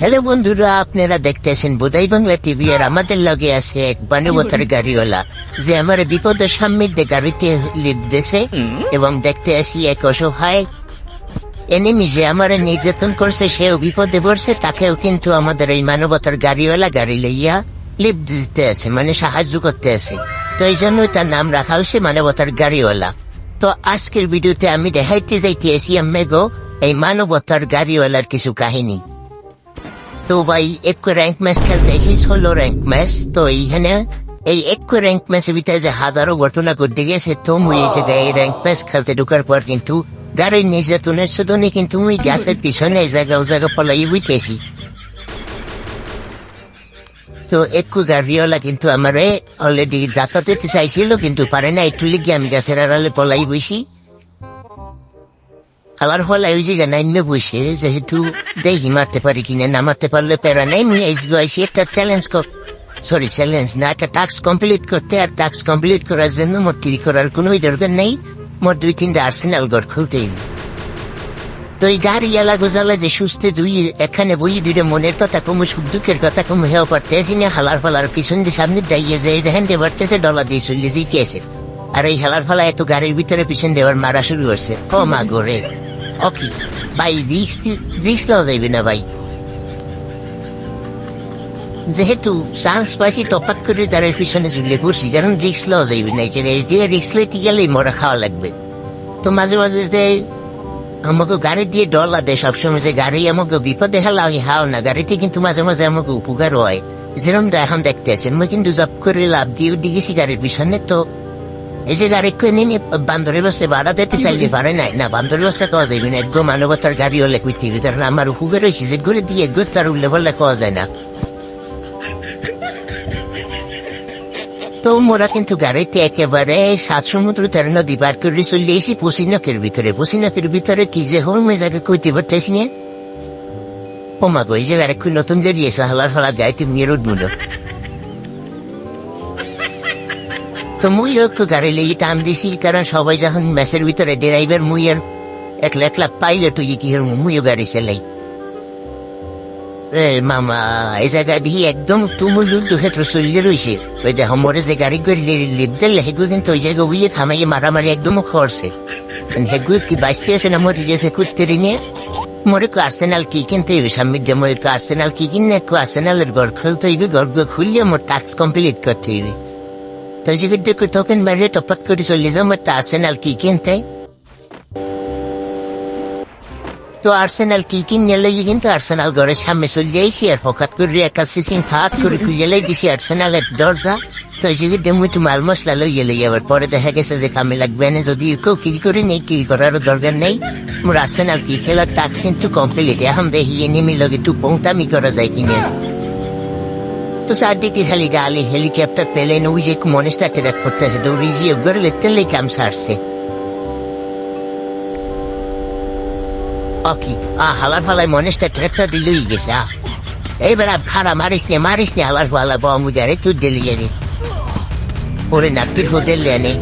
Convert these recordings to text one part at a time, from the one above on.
Hello বন্ধুরা আপনারা দেখতেছেন বোধাই বাংলা টিভি আর আমাদের লগে আছে এক বানুবতার গাড়িওয়ালা যে আমার বিপদের সামনে গাড়িতে লিপ দেছে এবং দেখতে আসি এক অসহায় এনিমি যে আমার নির্যাতন করছে সেও বিপদে পড়ছে তাকেও কিন্তু আমাদের এই মানবতার গাড়িওয়ালা গাড়ি লইয়া লিপ দিতে আছে মানে সাহায্য করতে আছে। তো এই জন্যই তার নাম রাখা হয়েছে মানবতার গাড়িওয়ালা। তো আজকের ভিডিওতে আমি দেখাইতে যাইতে যাইতেছি আমেগো এই মানবতার গাড়িওয়ালার কিছু কাহিনী। তো ভাই এক র্যাঙ্ক ম্যাচ খেলতে এসেছি হলো র্যাঙ্ক ম্যাচ তো এইখানে এই এক র্যাঙ্ক ম্যাচের ভিতরে যে হাজারো ঘটনা ঘটে গেছে তো মুই জায়গায় এই র্যাঙ্ক ম্যাচ খেলতে ঢোকার পর কিন্তু গাড়ির নির্যাতনের শুধুনি কিন্তু মুই গ্যাসের পিছনে জায়গা ও জায়গা পলাই উইতেছি তো একটু গাড়িওয়ালা কিন্তু আমার অলরেডি যাতায়াত দিতে চাইছিল কিন্তু পারে না একটু লিখে আমি গাছের আড়ালে পলাই বসি খালার ফল ওই যে নাইমে বসে যেহেতু দেখি মারতে পারি কিনা না মারতে পারলে প্যারা নাই মুই এই আইসি একটা চ্যালেঞ্জ কর সরি চ্যালেঞ্জ না একটা টাস্ক কমপ্লিট করতে আর টাস্ক কমপ্লিট করার জন্য মোর তিরি করার কোনো দরকার নেই মোর দুই তিনটা আর্সেনাল ঘর খুলতেই তো এই গাড়ি এলা গোজালা যে সুস্থে দুই এখানে বই দুইটা মনের কথা কমু সুখ দুঃখের কথা কমু হেও পারতেছি না হালার ফালার পিছন দিয়ে সামনে দাইয়ে যায় দেখেন দিয়ে পারতেছে ডলা দিয়ে চলে জিতেছে আর এই হেলার ফালা এত গাড়ির ভিতরে পিছন দেওয়ার মারা শুরু করছে ও মা গোরে ওকে ভাই রিক্স রিক্স লওয়া যাইবে না ভাই যেহেতু চান্স পাইছি টপাত করে তার পিছনে ঝুলে পড়ছি কারণ রিক্স লওয়া যাইবে না যে রিক্স লইতে গেলেই মরা খাওয়া লাগবে তো মাঝে মাঝে যে আমাকে গাড়ি দিয়ে ডলা দেয় সবসময় যে গাড়ি আমাকে বিপদে হেলা হাও না গাড়িতে কিন্তু মাঝে মাঝে আমাকে উপকার হয় যেরকম এখন দেখতেছেন মই কিন্তু জব করে লাভ দিয়ে গেছি গাড়ির পিছনে তো যে গাড়ি করে নিয়ে বান্দরের বসে ভাড়া দিতে চাইলে পারে নাই না বান্দরের বসে কওয়া যাবে না একদম মানবতার গাড়ি হলে পৃথিবী কারণ আমার উপকার হয়েছে যে ঘুরে দিয়ে একদম তার উল্লে বললে কওয়া যায় না তো মোরা কিন্তু গাড়িতে একেবারে সাত সমুদ্র তের নদী পার করে চলে এসি পশিনকের ভিতরে পশিনকের ভিতরে কি যে হোল মেজাকে কইতে পারতেছি না ও মা গো এই যে আরেকটু নতুন জড়িয়েছে হালার ফালা গাড়িতে নিয়ে রোড মুলো তো মুই একটু গাড়ি লেগে টান দিছি, কারণ সবাই যখন ম্যাচের ভিতরে ড্রাইভার মুই আর একলা একলা পাইলে তুই কি মুইও গাড়ি চালাই। এ মামা এই জায়গা দিয়ে একদম তুমুল যুদ্ধ ক্ষেত্র চলিয়ে রয়েছে ওই দেখো, মরে যে গাড়ি করে লিপ দিলে কিন্তু ওই জায়গা মারামারি একদম খরছে হেগু কি বাইসতে আছে না মরে গেছে কুত্তে নিয়ে? আর্সেনাল কি কিনতে হইবে সামনে দিয়ে মরে আর্সেনাল কি কিনে আর্সেনালের ঘর খুলতে হইবে, ঘর খুললে মোর টাস্ক কমপ্লিট করতে হইবে। যে টোকেন বাইরে টপাত করে চলে যাও মোর তা আর্সেনাল কি আর্সেনাল কি কিনে লইয়ে কিন্তু আর্সেনাল ঘরের সামনে চলে যাইছি আর হঠাৎ করে একা সিসিং ফাঁক করে খুঁজে লাই দিছি আর্সেনালের দরজা তো এই যে দেমু একটু মাল মশলা লইয়ে লই আবার পরে দেখা গেছে যে কামে লাগবে না যদি কেউ কিল করে নেই কিল করারও দরকার নেই মোর আর্সেনাল কি খেলার টাক কিন্তু কমপ্লিট এখন দেখি এনিমি লগে একটু পংতামি করা যায় কিনে তো চারদিকে খালি গালি হেলিকপ্টার প্লেন ওই যে মনেস্টার ট্রেক করতেছে তো রিজিয়ে গড়ে লিখতে কাম সারছে অকি আ হালার ফালাই মনেস্টার ট্রেকটা দিলই গেছে আ এইবার খারা মারিস নে মারিস নে হালার ফালা বম তুই দিলি জানি ওরে নাকির হো দিল্লে নে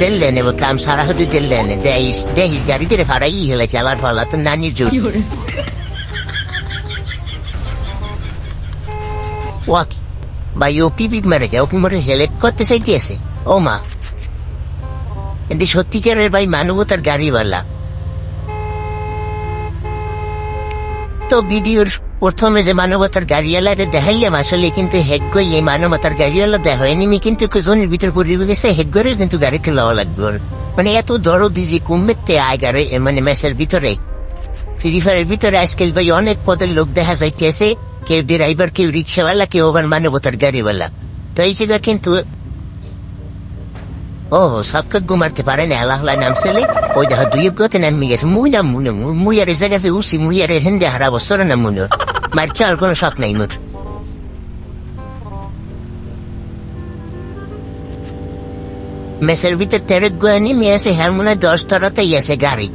দিল্লে নে কাম সারা হতে দিল্লে নে দেহিস দেহিস গাড়ি টেরে হেলেছে হালার ফালা তো নানির জোর ওয়াকি ভাই ও পিপি মেরে গে ওকে মরে হেলেট করতে চাইতেছে ও মা কিন্তু সত্যিকারের ভাই মানবতার গাড়িওয়ালা তো ভিডিওর প্রথমে যে মানবতার গাড়িওয়ালারে দেখাইলাম আসলে কিন্তু হেগ্গই এই মানবতার গাড়িওয়ালা দেখা এনিমি কিন্তু জনের ভিতর পড়ে গেছে হেগ্গরে কিন্তু গাড়িতে লওয়া লাগবে। মানে এত দরদি যে কমবে আয় গাড়ি মানে ম্যাচের ভিতরে। ফ্রি ফায়ারের ভিতরে আজকাল ভাই অনেক পদের লোক দেখা যাইতেছে কেউ ড্রাইভার কেউ রিক্সাওয়ালা কেউ আবার মানবতার গাড়িওয়ালা তো এই জায়গা কিন্তু ও সবকে ঘুমাতে পারে না আল্লাহ নাম ছেলে ওই দেখো দুই গতে নামি গেছে মুই না মুনে মুই আর এসে উসি মুই আর হেন্দে হারা বছর না মুনে মার খেয়াল কোনো শখ নাই মোর মেসের ভিতর তেরে গোয়ানি মেয়েছে হ্যার মনে হয় দশ তলাতেই আছে গাড়ি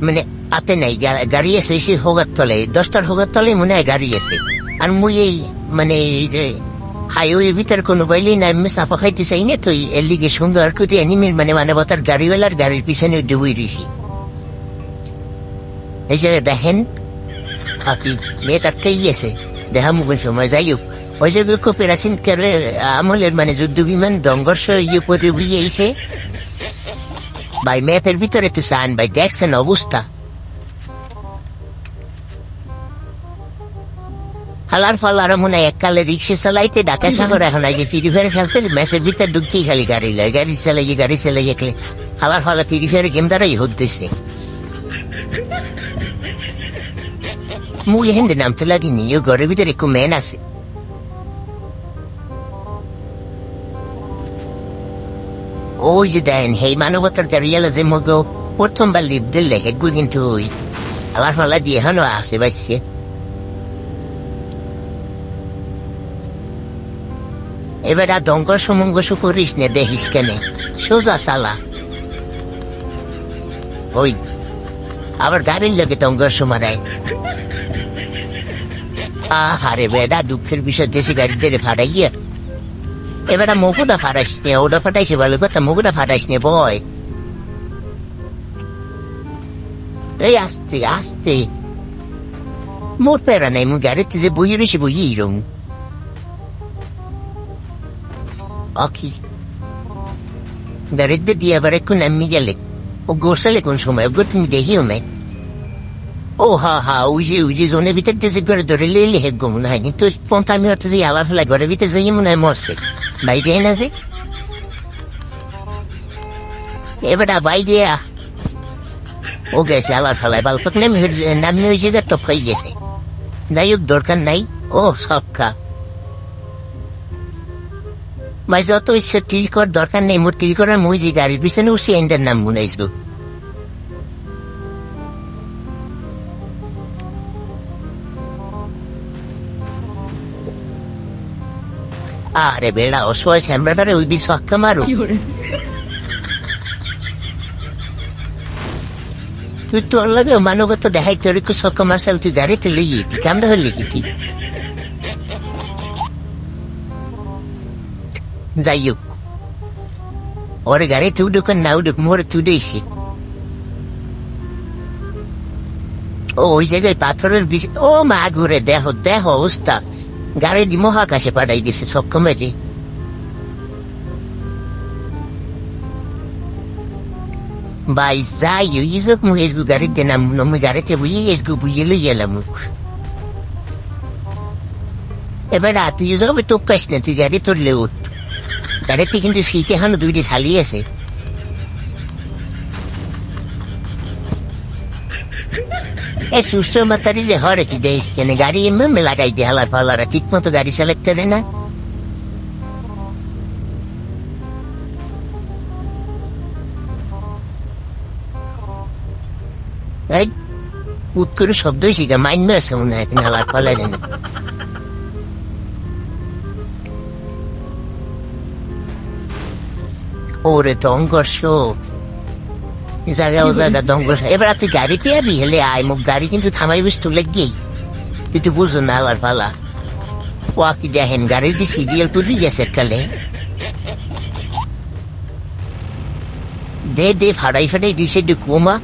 মানে আতে নাই গাড়ি আছে সে হোগার তলে দশটার হোগার তলে মনে হয় গাড়ি আছে। আর মুই এই মানে এই যে হাইওয়ে ভিতর কোনো বাইলে না আমি সাফা খাইতে চাই না তো এর লিগে সুন্দর করে এনিমির মানে মানবতার গাড়িওয়ালার গাড়ির পিছনে ডুবই রয়েছি এই যে দেখেন আপনি মেয়েটা কে গিয়েছে দেখা মুখের সময় যাই হোক। ওই যে কপিরাসিন করে, আমলের মানে যুদ্ধ বিমান দঙ্গর্ষ ইয়ে করে বুঝিয়েছে ভাই, ম্যাপের ভিতরে তো সান ভাই, দেখছেন অবস্থা। হালার ফল আর মনে এককালে রিক্সা চালাইতে ঢাকা শহর এখন আজ ফিরি ফেরে খেলতে মেসের ভিতরে ঢুকতেই খালি গাড়ি লয়, গাড়ি চালাই গাড়ি চালাই গেলে হালার ফলে ফিরি ফেরে গেম দ্বারাই হতেছে মুই হেন্দে নামতে লাগিনি ও ঘরের ভিতরে একটু মেন আছে। ওই যে দেন, হেই মানবতার গাড়িয়ালা যে মগো, প্রথমবার লিপ দিলে হেগু কিন্তু আবার ফলা দিয়ে হানো আসে বাইছে। এবার আর দঙ্গর সমঙ্গস করিস নে, দেখিস কেনে। সোজা সালা। ওই, আবার গাড়ির লোকে দঙ্গর সমারায় আহারে বেডা, দুঃখের বিষয়, দেশি ভাড়াই গিয়া। এবার মুকুটা ফাটাইস নে ওটা ফাটাইছে ভালো কথা মুকুটা ফাটাইস নে, বয়। এই আস্তে আস্তে। মোট পেরা নাই মু গাড়িতে যে বই রয়েছে বই রং অকি গাড়িতে দিয়ে আবার একটু নামি গেলে ও গোসালে কোন সময় ওগুলো তুমি দেখিও নাই ও হা হা ওই যে ওই যে জোনের ভিতর দেশে ঘরে ধরে লেলে হে গমন হয় কিন্তু পন্থা আমি হচ্ছে যে আলা ফেলা ঘরের ভিতরে যাই মনে হয় মরছে বাইরে না যে এবার বাইরে আ ও গেছে আলার ফেলায় বালপক নামি নামি হয়েছে যে টপ হয়ে গেছে যাই হোক দরকার নাই ও সবকা ভাই যত ইচ্ছে টিল কর দরকার নেই মোর টিল করার মুই যে গাড়ির পিছনে উঠছি এন্ডের নাম মনে আসব আরে বেড়া অসহায় স্যামরাটারে ওই বিষ হক্কা মারো তুই তোর লাগে মানবত দেখাই তোর একটু সক্কা মার্শাল তুই গাড়িতে লইয়ে কামড়া হলে কি যাই হোক ওর গাড়িতে উঠুক আর না উঠুক মোর তুডেছি ও ওই জায়গায় পাথরের বিষ ও মা ঘুরে দেহ দেহ অবস্থা গাড়ি দি মহাকাশে পাঠাই দিছে সক্ষম মেরে ভাই যাই ইজক মু এসগু গাড়িতে নাম নমি গাড়িতে বুঝি এসগু বুঝে লই গেলাম এবার তুই যাবে তো কাস না তুই গাড়ি তুললে উঠ গাড়িতে কিন্তু শীতে হানো দুইটি থালি আছে এ সুস্থ মাতারি যে হরে কি দেশ, কেন গাড়ি এমনি লাগাই হালার ঠিক মতো গাড়ি চালাতে পারে না। এই, পুত করে শব্দই শিখা মাইন্ড আছে মনে হয় হালার ফলা ওরে দঙ্গর্ষ জায়গা ও জায়গা দঙ্গর্ষ এবার তুই গাড়িতে যাবি হেলে আয় মুখ গাড়ি কিন্তু থামাই বেশ তো লেগেই তুই তো বুঝো না আলার পালা। ও কি দেখেন গাড়ির দিয়ে সিরিয়াল করে গেছে কালে দে দে ফাড়াই ফাড়াই দুই সাইডে কোমা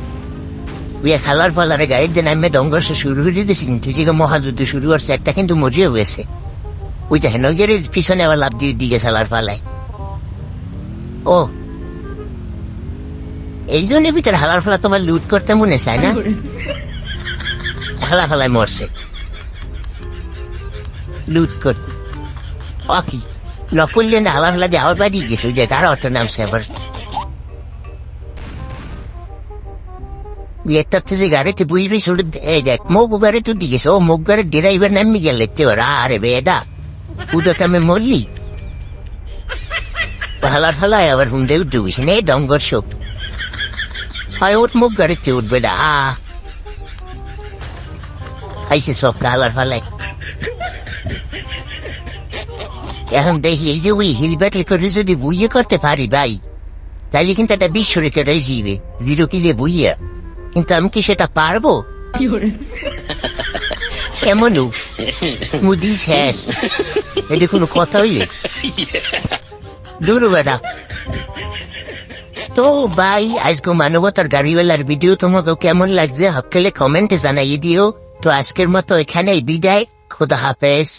ওই খেলার পালারে গাড়ির নামে দঙ্গর্ষ শুরু করে দিয়েছি কিন্তু যে মহাযুদ্ধ শুরু করছে একটা কিন্তু মজিও হয়েছে। ওই দেখেন ওই গাড়ির পিছনে আবার লাভ দিয়ে দিকে খেলার পালায়। ও। এই জন্য ভিতরে হালার ফেলা তোমার লুট করতে মনে চায় না? হালা ফেলায় মরছে। লুট কর। অকি নকললে না হালা ফেলা দিয়ে আবার বাড়ি গেছে যে কার অর্থ নামছে আবার। একটা থেকে গাড়িতে বুঝবি শুরু দেখ মুখ গাড়ি তুই দিয়েছে ও মুখ গাড়ির ড্রাইভার নামি গেলে আরে বেদা উদক আমি মরলি? হালার হালায় আবার হুন্ডে উঠে গেছে নে দঙ্গর শোক হয় ওট মুখ গাড়িতে উঠবে না আ খাইছে সব হালার ফালায় এখন দেখি এই যে ওই হিল ব্যাটেল করে যদি বুইয়ে করতে পারি ভাই তাহলে কিন্তু একটা বিশ্ব রেখে জিবে জিরো কিলে বুইয়া কিন্তু আমি কি সেটা পারব এমনও মুদি শেষ এটা কোনো কথা হইলে দূর বেড়া তো ভাই আজকে মানবতার গাড়িওয়ালার ভিডিও তোমাকে কেমন লাগছে হকলে কমেন্টে জানাই দিও তো আজকের মতো এখানেই বিদায় খুদা হাফেজ